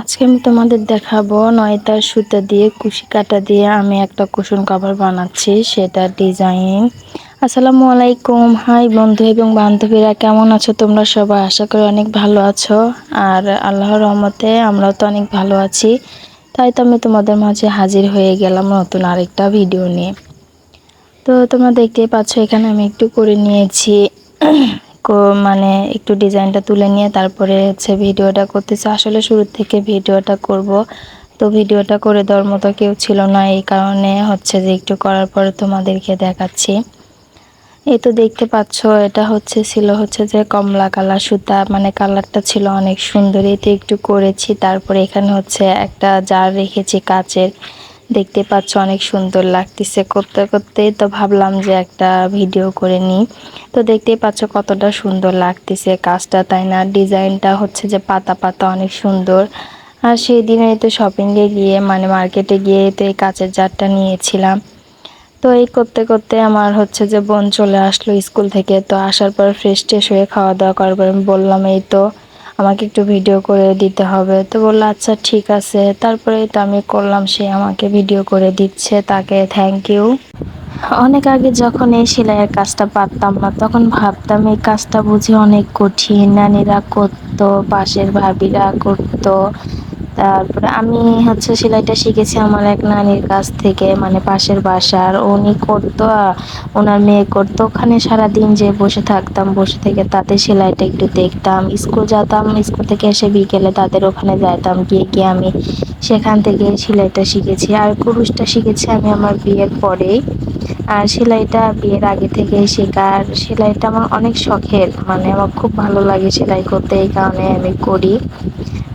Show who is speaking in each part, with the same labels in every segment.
Speaker 1: আজকে আমি তোমাদের দেখাবো নয়তার সুতা দিয়ে, কুশি কাটা দিয়ে আমি একটা কুশন কভার বানাচ্ছি, সেটা ডিজাইন আসসালামু আলাইকুম। হাই বন্ধু এবং বান্ধবীরা, কেমন আছো তোমরা সবাই? আশা করি অনেক ভালো আছো। আর আল্লাহর রহমতে আমরাও তো অনেক ভালো আছি। তাই তো আমি তোমাদের মাঝে হাজির হয়ে গেলাম নতুন আরেকটা ভিডিও নিয়ে। তো তোমরা দেখতেই পাচ্ছ, এখানে আমি একটু করে নিয়েছি। মানে একটু ডিজাইনটা তুলে নিয়ে তারপরে হচ্ছে ভিডিওটা করতেছি। আসলে শুরু থেকে ভিডিওটা করব। তো ভিডিওটা করে দেওয়ার মতো কেউ ছিল না, এই কারণে হচ্ছে যে একটু করার পরে তোমাদেরকে দেখাচ্ছি। এই তো দেখতে পাচ্ছ, এটা হচ্ছে, ছিল হচ্ছে যে কমলা কালার সুতা মানে কালারটা ছিল অনেক সুন্দর। এতে একটু করেছি, তারপরে এখানে হচ্ছে একটা জার রেখেছি কাচের। দেখতে পাচ্ছ অনেক সুন্দর লাগতেছে। করতে করতেই তো ভাবলাম যে একটা ভিডিও করে নিই। তো দেখতেই পাচ্ছ কতটা সুন্দর লাগতেছে কাজটা, তাই না? ডিজাইনটা হচ্ছে যে পাতা পাতা অনেক সুন্দর। আর সেই দিনে তো শপিংয়ে গিয়ে মানে মার্কেটে গিয়ে তো এই কাচের জারটা নিয়েছিলাম। তো এই করতে করতে আমার হচ্ছে যে বোন চলে আসলো স্কুল থেকে। তো আসার পর ফ্রেশ ট্রেশ হয়ে খাওয়া দাওয়া করার পর আমি বললাম, এই তো আমাকে একটু ভিডিও করে দিতে হবে। তো বলল আচ্ছা ঠিক আছে। তারপরে তো আমি করলাম, সে আমাকে ভিডিও করে দিচ্ছে, তাকে থ্যাংক ইউ অনেক আগে যখন এই সেলাইয়ের কাজটা পারতাম না, তখন ভাবতাম এই কাজটা বুঝে অনেক কঠিন। নানিরা করতো, পাশের ভাবিরা করতো। তারপরে আমি হচ্ছে সেলাইটা শিখেছি আমার এক নানির কাছ থেকে মানে পাশের বাসার। উনি করতো ওনার মেয়ে করতো। ওখানে সারাদিন যে বসে থাকতাম, বসে থেকে তাতে সেলাইটা একটু দেখতাম। স্কুল যেতাম, স্কুল থেকে এসে বিকেলে তাদের ওখানে যাইতাম, গিয়ে গিয়ে আমি সেখান থেকে সেলাইটা শিখেছি। আর কুরুশটা শিখেছি আমি আমার বিয়ের পরেই। আর সেলাইটা বিয়ের আগে থেকে শেখার সেলাইটা আমার অনেক শখের মানে আমার খুব ভালো লাগে সেলাই করতে, এই কারণে আমি করি।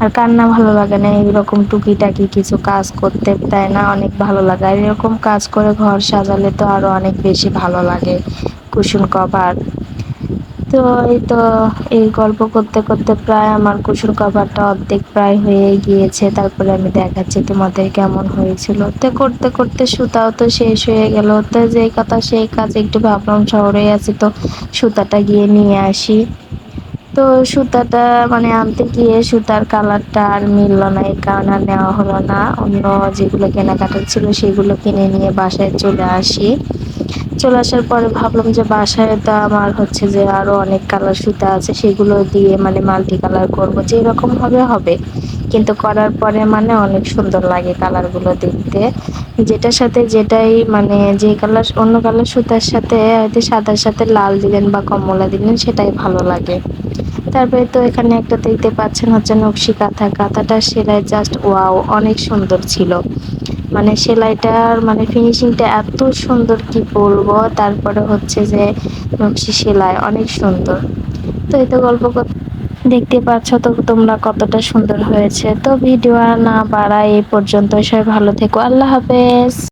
Speaker 1: আর কার না ভালো লাগে না, এইরকম টুকিটাকি কিছু কাজ করতে তাই না, অনেক ভালো লাগে। আর এরকম কাজ করে ঘর সাজালে তো আরও অনেক বেশি ভালো লাগে কুশন কভার। তো এই তো এই গল্প করতে করতে প্রায় আমার কুশন কভারটা অর্ধেক প্রায় হয়ে গিয়েছে, তারপরে আমি দেখাচ্ছি তোমাদের কেমন হয়েছিল। তো করতে করতে সুতাও তো শেষ হয়ে গেল, তো যে কথা সেই কাজ একটু ভাবলাম শহরে আছি তো সুতাটা গিয়ে নিয়ে আসি। তো সুতাটা মানে আনতে গিয়ে সুতার কালারটা আর মিলল না, এই কারণে নেওয়া হলো না। অন্য যেগুলো কেনাকাটা ছিল সেগুলো কিনে নিয়ে বাসায় চলে আসি। চলে আসার পরে ভাবলাম যে বাসায় তো আমার হচ্ছে যে আরও অনেক কালার সুতা আছে, সেগুলো দিয়ে মানে মাল্টি কালার করব, যেরকম হবে হবে। কিন্তু করার পরে মানে অনেক সুন্দর লাগে কালারগুলো দেখতে। যেটার সাথে যেটাই মানে যে কালার, অন্য কালার সুতার সাথে হয়তো সাদার সাথে লাল দিলেন বা কমলা দিলেন, সেটাই ভালো লাগে। তারপরে তো এখানে একটা দেখতে পাচ্ছেন হচ্ছে নকশি কাঁথা। কাঁথাটা সেলাই জাস্ট ওয়াও অনেক সুন্দর ছিল। মানে সেলাইটার মানে ফিনিশিংটা এত সুন্দর কি বলব? তারপরে হচ্ছে যে নকশি সেলাই অনেক সুন্দর। তো এই তো গল্প দেখতে পাচ্ছ তো তোমরা কতটা সুন্দর হয়েছে। তো ভিডিও না বাড়াই এই পর্যন্ত সবাই ভালো থেকো। আল্লাহ হাফেজ।